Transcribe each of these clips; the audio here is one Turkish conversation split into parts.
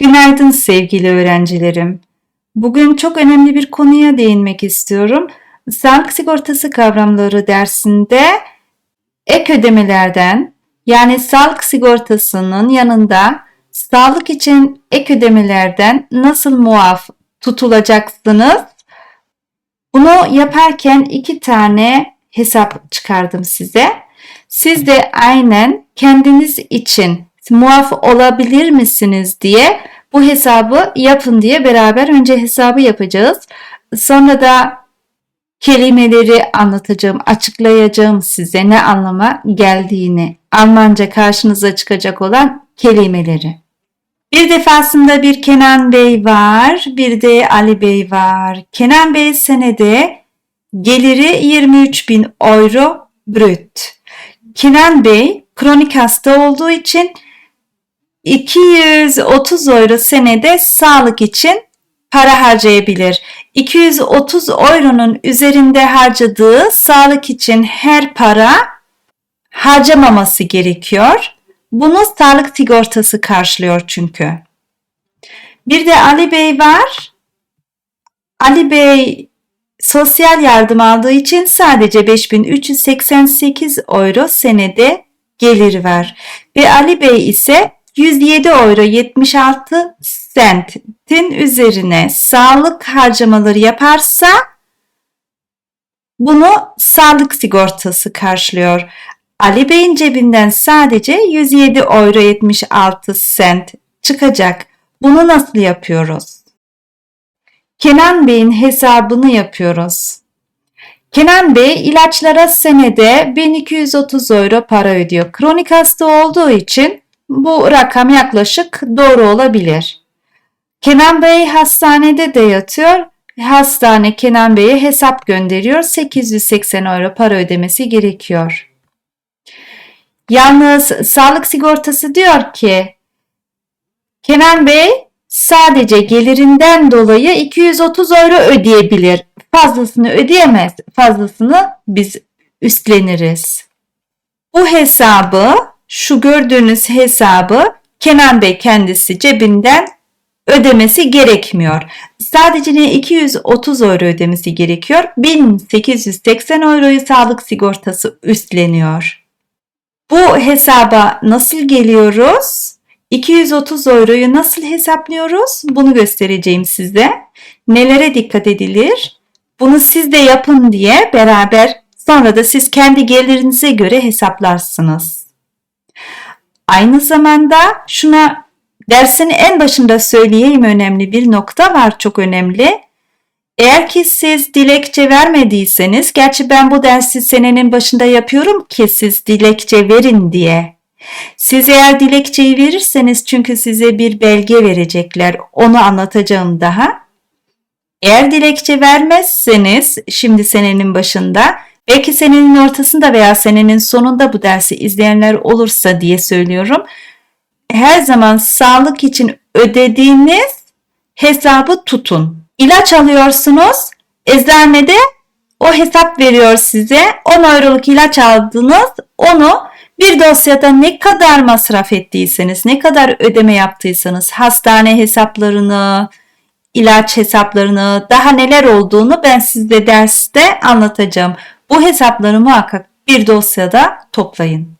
Günaydın sevgili öğrencilerim. Bugün çok önemli bir konuya değinmek istiyorum. Sağlık sigortası kavramları dersinde ek ödemelerden yani sağlık sigortasının yanında sağlık için ek ödemelerden nasıl muaf tutulacaksınız? Bunu yaparken iki tane hesap çıkardım size. Siz de aynen kendiniz için muaf olabilir misiniz diye bu hesabı yapın diye beraber önce hesabı yapacağız. Sonra da kelimeleri anlatacağım, açıklayacağım size ne anlama geldiğini. Almanca karşınıza çıkacak olan kelimeleri. Bir defasında bir Kenan Bey var, bir de Ali Bey var. Kenan Bey senede geliri 23 bin euro brüt. Kenan Bey kronik hasta olduğu için 230 euro senede sağlık için para harcayabilir. 230 euronun üzerinde harcadığı sağlık için her para harcamaması gerekiyor. Bunu sağlık sigortası karşılıyor çünkü. Bir de Ali Bey var. Ali Bey sosyal yardım aldığı için sadece 5388 euro senede geliri var. Ve Ali Bey ise 107 euro 76 sentin üzerine sağlık harcamaları yaparsa bunu sağlık sigortası karşılıyor. Ali Bey'in cebinden sadece 107 euro 76 sent çıkacak. Bunu nasıl yapıyoruz? Kenan Bey'in hesabını yapıyoruz. Kenan Bey ilaçlara senede 1230 euro para ödüyor. Kronik hasta olduğu için bu rakam yaklaşık doğru olabilir. Kenan Bey hastanede de yatıyor. Hastane Kenan Bey'e hesap gönderiyor. 880 euro para ödemesi gerekiyor. Yalnız sağlık sigortası diyor ki Kenan Bey sadece gelirinden dolayı 230 euro ödeyebilir. Fazlasını ödeyemez. Fazlasını biz üstleniriz. Bu hesabı, şu gördüğünüz hesabı Kenan Bey kendisi cebinden ödemesi gerekmiyor. Sadece ne 230 euro ödemesi gerekiyor. 1880 euroyu sağlık sigortası üstleniyor. Bu hesaba nasıl geliyoruz? 230 euroyu nasıl hesaplıyoruz? Bunu göstereceğim size. Nelere dikkat edilir? Bunu siz de yapın diye beraber sonra da siz kendi gelirinize göre hesaplarsınız. Aynı zamanda şuna dersin en başında söyleyeyim önemli bir nokta var çok önemli. Eğer ki siz dilekçe vermediyseniz, gerçi ben bu dersi senenin başında yapıyorum ki siz dilekçe verin diye. Siz eğer dilekçeyi verirseniz çünkü size bir belge verecekler. Onu anlatacağım daha. Eğer dilekçe vermezseniz şimdi senenin başında belki senenin ortasında veya senenin sonunda bu dersi izleyenler olursa diye söylüyorum. Her zaman sağlık için ödediğiniz hesabı tutun. İlaç alıyorsunuz. Eczanede o hesap veriyor size. 10 euroluk ilaç aldınız. Onu bir dosyada ne kadar masraf ettiyseniz, ne kadar ödeme yaptıysanız, hastane hesaplarını, ilaç hesaplarını, daha neler olduğunu ben size derste anlatacağım. Bu hesapları muhakkak bir dosyada toplayın.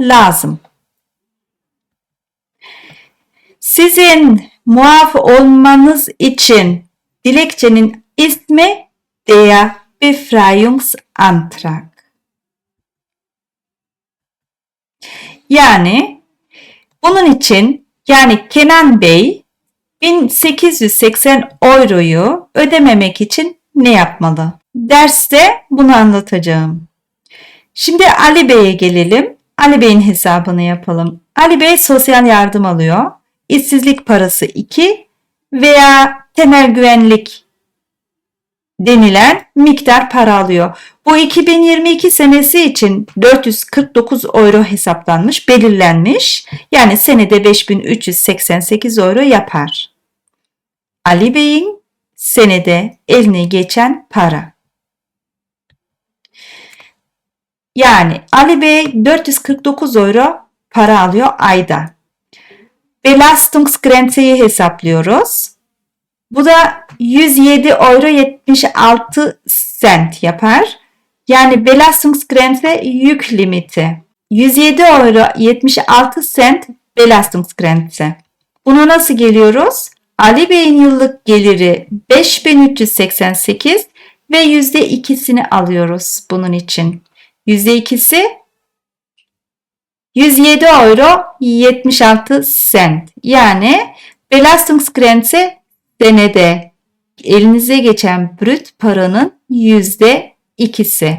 Lazım. Sizin muaf olmanız için dilekçenin ismi der Befreiungsantrag. Yani bunun için yani Kenan Bey 1880 euroyu ödememek için ne yapmalı? Derste bunu anlatacağım. Şimdi Ali Bey'e gelelim. Ali Bey'in hesabını yapalım. Ali Bey sosyal yardım alıyor. İşsizlik parası 2 veya temel güvenlik denilen miktar para alıyor. Bu 2022 senesi için 449 euro hesaplanmış, belirlenmiş. Yani senede 5388 euro yapar. Ali Bey'in senede eline geçen para. Yani Ali Bey 449 euro para alıyor ayda. Belastungsgrenze'yi hesaplıyoruz. Bu da 107 euro 76 cent yapar. Yani Belastungsgrenze yük limiti. 107 euro 76 cent Belastungsgrenze. Buna nasıl geliyoruz? Ali Bey'in yıllık geliri 5388 ve %2'sini alıyoruz bunun için. %2'si 107 euro 76 cent. Yani Belastungsgrenze senede elinize geçen brüt paranın yüzde ikisi.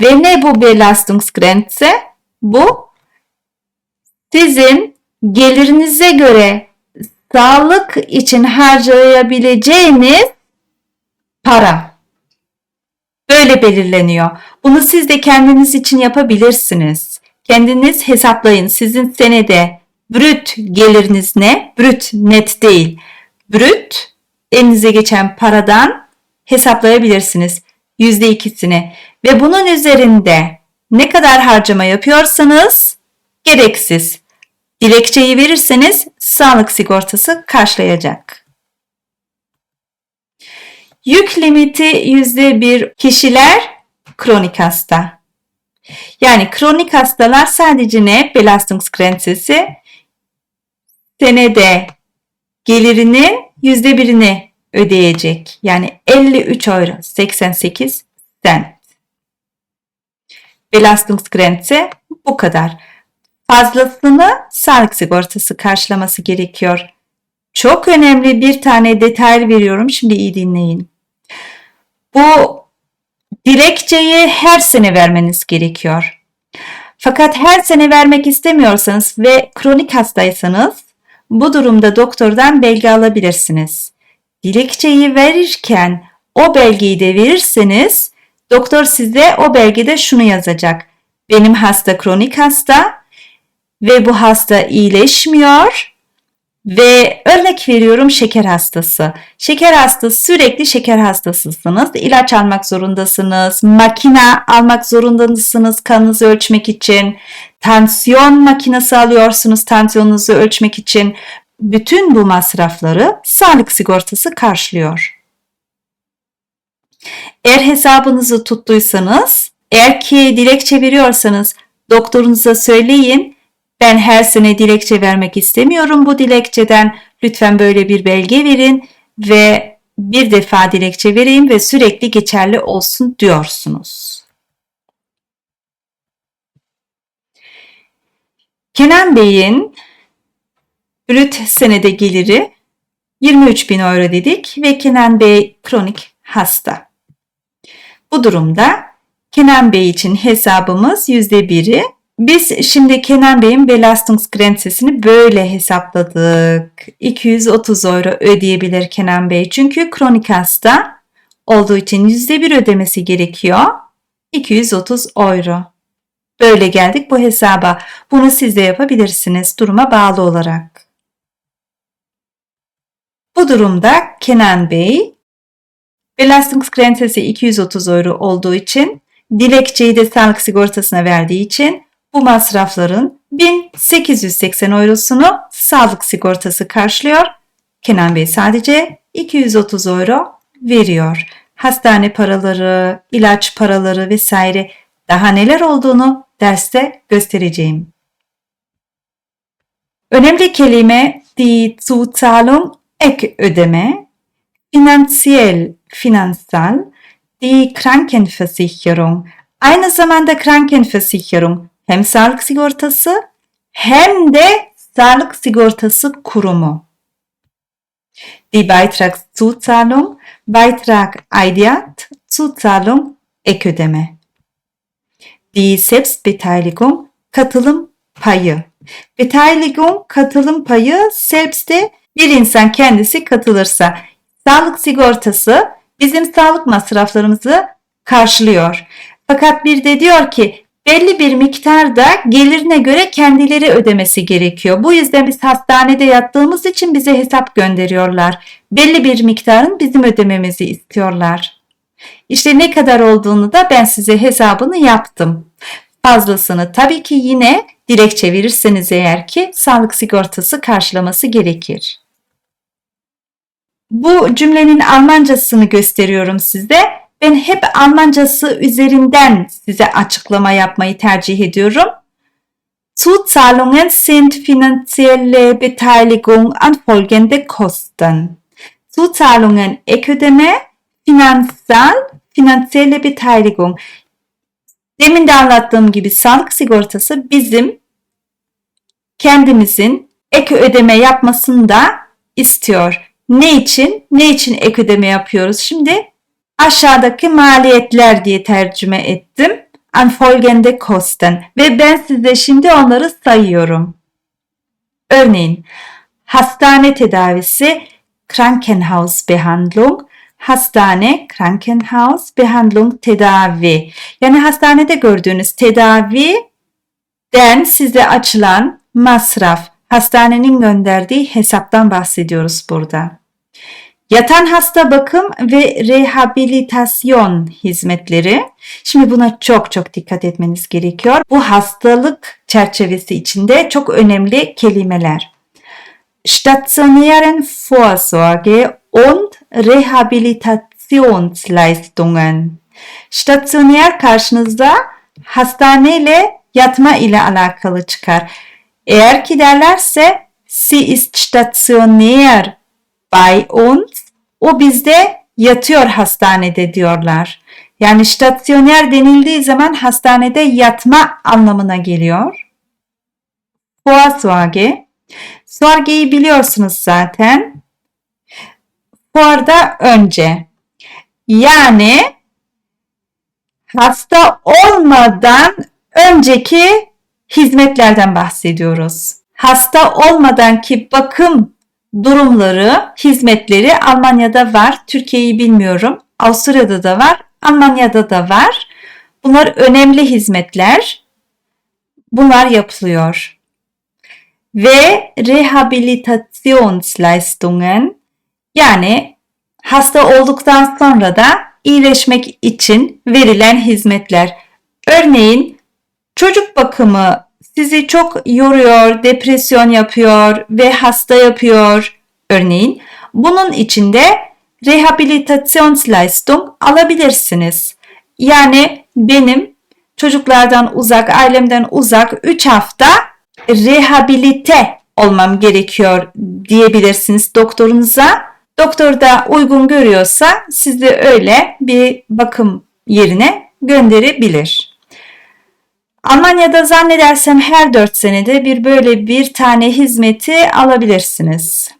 Ve ne bu Belastungsgrenze? Bu sizin gelirinize göre sağlık için harcayabileceğiniz para. Böyle belirleniyor. Bunu siz de kendiniz için yapabilirsiniz. Kendiniz hesaplayın. Sizin senede brüt geliriniz ne? Brüt net değil. Brüt elinize geçen paradan hesaplayabilirsiniz. Yüzde ikisini. Ve bunun üzerinde ne kadar harcama yapıyorsanız gereksiz. Dilekçeyi verirseniz sağlık sigortası karşılayacak. Yük limiti %1 kişiler kronik hasta. Yani kronik hastalar sadece ne? Belastungsgrenzesi senede gelirinin %1'ini ödeyecek. Yani 53 euro 88 cent. Belastungsgrenze bu kadar. Fazlasını sağlık sigortası karşılaması gerekiyor. Çok önemli bir tane detay veriyorum. Şimdi iyi dinleyin. Bu dilekçeyi her sene vermeniz gerekiyor. Fakat her sene vermek istemiyorsanız ve kronik hastaysanız bu durumda doktordan belge alabilirsiniz. Dilekçeyi verirken o belgeyi de verirseniz doktor size o belgede şunu yazacak. Benim hasta kronik hasta ve bu hasta iyileşmiyor ve örnek veriyorum şeker hastası. Şeker hastası sürekli şeker hastasısınız. İlaç almak zorundasınız. Makine almak zorundasınız kanınızı ölçmek için. Tansiyon makinesi alıyorsunuz tansiyonunuzu ölçmek için. Bütün bu masrafları sağlık sigortası karşılıyor. Eğer hesabınızı tuttuysanız, eğer ki dilekçe veriyorsanız doktorunuza söyleyin ben her sene dilekçe vermek istemiyorum bu dilekçeden. Lütfen böyle bir belge verin ve bir defa dilekçe vereyim ve sürekli geçerli olsun diyorsunuz. Kenan Bey'in brüt senede geliri 23 bin euro dedik ve Kenan Bey kronik hasta. Bu durumda Kenan Bey için hesabımız %1'i biz şimdi Kenan Bey'in Belastungsgrenzesini böyle hesapladık. 230 euro ödeyebilir Kenan Bey. Çünkü kronik hasta olduğu için %1 ödemesi gerekiyor. 230 euro. Böyle geldik bu hesaba. Bunu siz de yapabilirsiniz duruma bağlı olarak. Bu durumda Kenan Bey Belastungsgrenzesi 230 euro olduğu için dilekçeyi de sağlık sigortasına verdiği için bu masrafların 1880 eurosunu sağlık sigortası karşılıyor. Kenan Bey sadece 230 euro veriyor. Hastane paraları, ilaç paraları vesaire daha neler olduğunu derste göstereceğim. Önemli kelime die Zuzahlung ek ödeme, finanziell finansal, die Krankenversicherung, aynı zamanda Krankenversicherung hem sağlık sigortası hem de sağlık sigortası kurumu. Die Beitragszuzahlung, Beitrag Aidiat, Zuzahlung, ek ödeme. Die Selbstbeteiligung, katılım payı. Beteiligung, katılım payı, selbst bir insan kendisi katılırsa. Sağlık sigortası bizim sağlık masraflarımızı karşılıyor. Fakat bir de diyor ki belli bir miktarda gelirine göre kendileri ödemesi gerekiyor. Bu yüzden biz hastanede yattığımız için bize hesap gönderiyorlar. Belli bir miktarın bizim ödememizi istiyorlar. İşte ne kadar olduğunu da ben size hesabını yaptım. Fazlasını tabii ki yine dilekçe verirseniz eğer ki sağlık sigortası karşılaması gerekir. Bu cümlenin Almancasını gösteriyorum size. Ben hep Almancası üzerinden size açıklama yapmayı tercih ediyorum. Zuzahlungen sind finanzielle Beteiligung an folgende Kosten. Zuzahlungen ek ödeme, finansal, finanzielle Beteiligung. Demin de anlattığım gibi sağlık sigortası bizim kendimizin ek ödeme yapmasını da istiyor. Ne için? Ne için ek ödeme yapıyoruz? Şimdi aşağıdaki maliyetler diye tercüme ettim. An folgende Kosten ve ben size şimdi onları sayıyorum. Örneğin hastane tedavisi Krankenhausbehandlung, hastane Krankenhausbehandlung tedavi. Yani hastanede gördüğünüz tedavi den size açılan masraf, hastanenin gönderdiği hesaptan bahsediyoruz burada. Yatan hasta bakım ve rehabilitasyon hizmetleri. Şimdi buna çok çok dikkat etmeniz gerekiyor. Bu hastalık çerçevesi içinde çok önemli kelimeler. Stationären Vorsorge und Rehabilitationsleistungen. Stationär karşınızda hastaneyle yatma ile alakalı çıkar. Eğer ki derlerse sie ist stationär bei uns o bizde yatıyor hastanede diyorlar. Yani stationer denildiği zaman hastanede yatma anlamına geliyor. Vorsorge. Sorgeyi biliyorsunuz zaten. Fuarda önce. Yani hasta olmadan önceki hizmetlerden bahsediyoruz. Hasta olmadan ki bakım durumları, hizmetleri Almanya'da var. Türkiye'yi bilmiyorum. Avusturya'da da var. Almanya'da da var. Bunlar önemli hizmetler. Bunlar yapılıyor. Ve Rehabilitationsleistungen yani hasta olduktan sonra da iyileşmek için verilen hizmetler. Örneğin çocuk bakımı sizi çok yoruyor, depresyon yapıyor ve hasta yapıyor örneğin. Bunun içinde Rehabilitationsleistung alabilirsiniz. Yani benim çocuklardan uzak, ailemden uzak 3 hafta rehabilite olmam gerekiyor diyebilirsiniz doktorunuza. Doktor da uygun görüyorsa sizi öyle bir bakım yerine gönderebilir. Almanya'da zannedersem her 4 senede bir böyle bir tane hizmeti alabilirsiniz.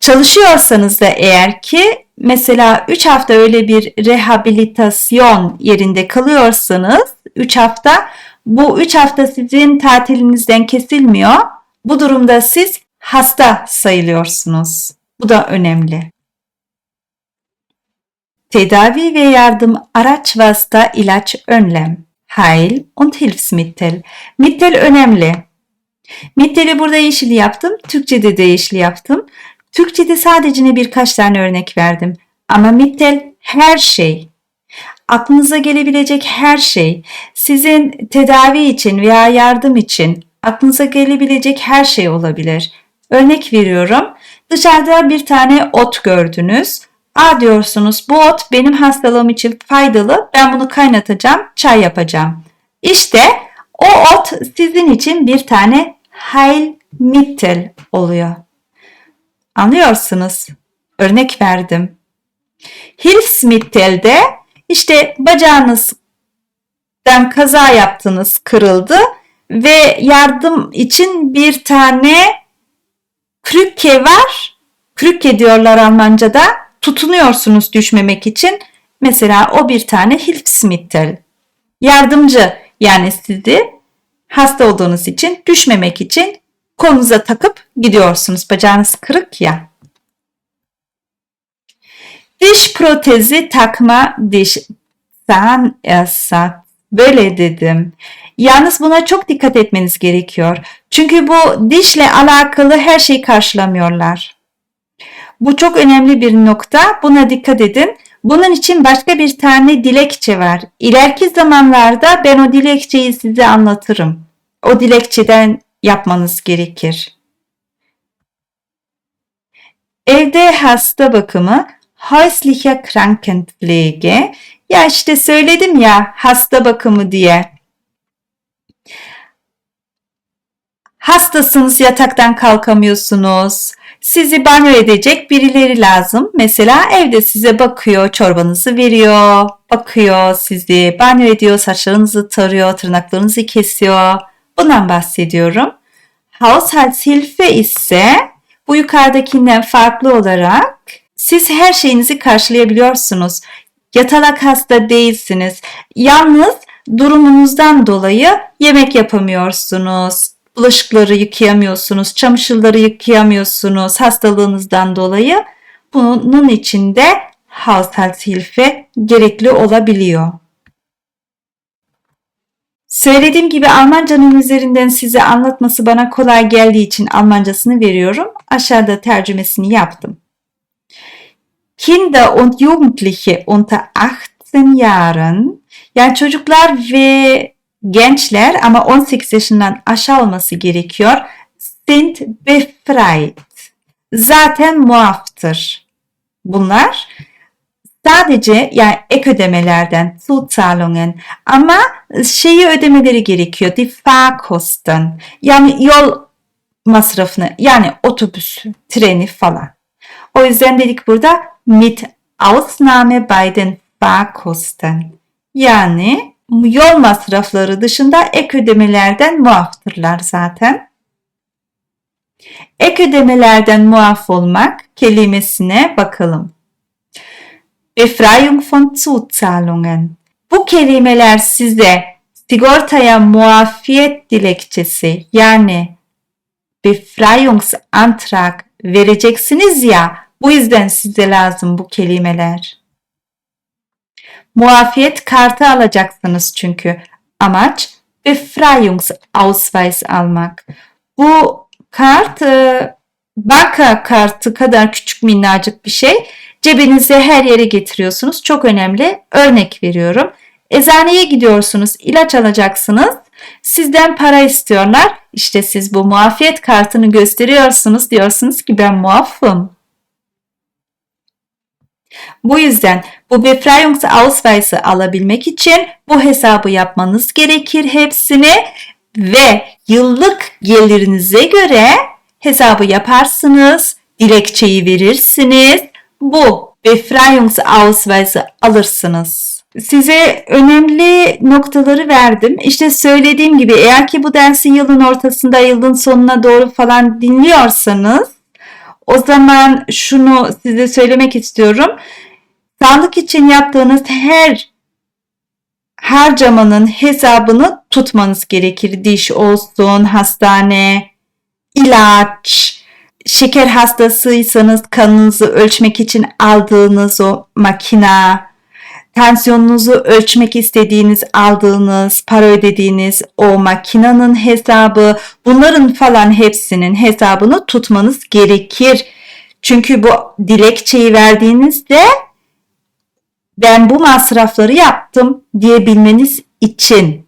Çalışıyorsanız da eğer ki mesela 3 hafta öyle bir rehabilitasyon yerinde kalıyorsanız 3 hafta bu 3 hafta sizin tatilinizden kesilmiyor. Bu durumda siz hasta sayılıyorsunuz. Bu da önemli. Tedavi ve yardım araç vasıta ilaç önlem. Heil und Hilfsmittel. Mittel önemli. Mittel'i burada yeşil yaptım. Türkçe'de de yeşil yaptım. Türkçe'de sadece ne birkaç tane örnek verdim. Ama mittel her şey. Aklınıza gelebilecek her şey. Sizin tedavi için veya yardım için aklınıza gelebilecek her şey olabilir. Örnek veriyorum. Dışarıda bir tane ot gördünüz. A diyorsunuz bu ot benim hastalığım için faydalı. Ben bunu kaynatacağım, çay yapacağım. İşte o ot sizin için bir tane Heilmittel oluyor. Anlıyorsunuz. Örnek verdim. Hilfsmittel'de işte bacağınızdan kaza yaptınız, kırıldı ve yardım için bir tane krükke var. Krükke diyorlar Almanca'da. Tutunuyorsunuz düşmemek için. Mesela o bir tane Hilfsmittel. Yardımcı yani sizi hasta olduğunuz için düşmemek için kolunuza takıp gidiyorsunuz. Bacağınız kırık ya. Diş protezi takma diş Zahnersatz. Böyle dedim. Yalnız buna çok dikkat etmeniz gerekiyor. Çünkü bu dişle alakalı her şeyi karşılamıyorlar. Bu çok önemli bir nokta. Buna dikkat edin. Bunun için başka bir tane dilekçe var. İleriki zamanlarda ben o dilekçeyi size anlatırım. O dilekçeden yapmanız gerekir. Evde hasta bakımı, häusliche Krankenpflege. Ya işte söyledim ya hasta bakımı diye. Hastasınız yataktan kalkamıyorsunuz. Sizi banyo edecek birileri lazım. Mesela evde size bakıyor, çorbanızı veriyor, bakıyor sizi, banyo ediyor, saçlarınızı tarıyor, tırnaklarınızı kesiyor. Bundan bahsediyorum. Haushaltshilfe ise bu yukarıdakinden farklı olarak siz her şeyinizi karşılayabiliyorsunuz. Yatalak hasta değilsiniz. Yalnız durumunuzdan dolayı yemek yapamıyorsunuz. Bulaşıkları yıkayamıyorsunuz, çamaşırları yıkayamıyorsunuz hastalığınızdan dolayı. Bunun için de Haushaltshilfe gerekli olabiliyor. Söylediğim gibi Almancanın üzerinden size anlatması bana kolay geldiği için Almancasını veriyorum. Aşağıda tercümesini yaptım. Kinder und Jugendliche unter 18 Jahren, yani çocuklar ve gençler ama 18 yaşından aşağı olması gerekiyor. Sind befreit. Zaten muaftır. Bunlar sadece yani ek ödemelerden Zuzahlungen ama şeyi ödemeleri gerekiyor. Die Fahrkosten. Yani yol masrafını yani otobüs, treni falan. O yüzden dedik burada mit Ausnahme bei den Fahrkosten. Yani yol masrafları dışında ek ödemelerden muaftırlar zaten. Ek ödemelerden muaf olmak kelimesine bakalım. Befreiung von Zuzahlungen. Bu kelimeler size sigortaya muafiyet dilekçesi yani Befreiungsantrag vereceksiniz ya bu yüzden size lazım bu kelimeler. Muafiyet kartı alacaksınız çünkü. Amaç Befreiungsausweis almak. Bu kart e, banka kartı kadar küçük minnacık bir şey. Cebinize her yere getiriyorsunuz. Çok önemli. Örnek veriyorum. Eczaneye gidiyorsunuz, ilaç alacaksınız. Sizden para istiyorlar. İşte siz bu muafiyet kartını gösteriyorsunuz. Diyorsunuz ki ben muafım. Bu yüzden bu Befreiungsausweis'i alabilmek için bu hesabı yapmanız gerekir hepsini ve yıllık gelirinize göre hesabı yaparsınız, dilekçeyi verirsiniz. Bu Befreiungsausweis'i alırsınız. Size önemli noktaları verdim. İşte söylediğim gibi eğer ki bu dersi yılın ortasında, yılın sonuna doğru falan dinliyorsanız o zaman şunu size söylemek istiyorum. Sağlık için yaptığınız her harcamanın hesabını tutmanız gerekir. Diş olsun, hastane, ilaç, şeker hastasıysanız kanınızı ölçmek için aldığınız o makina, tansiyonunuzu ölçmek istediğiniz, aldığınız, para ödediğiniz o makinanın hesabı, bunların falan hepsinin hesabını tutmanız gerekir. Çünkü bu dilekçeyi verdiğinizde ben bu masrafları yaptım diyebilmeniz için.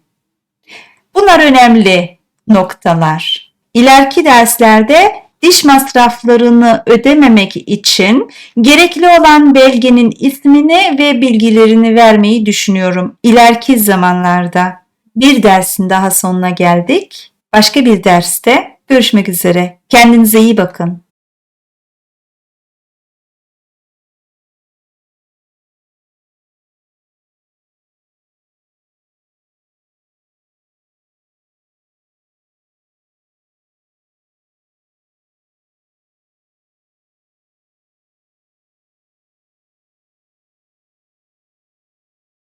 Bunlar önemli noktalar. İleriki derslerde diş masraflarını ödememek için gerekli olan belgenin ismini ve bilgilerini vermeyi düşünüyorum ileriki zamanlarda. Bir dersin daha sonuna geldik. Başka bir derste görüşmek üzere. Kendinize iyi bakın.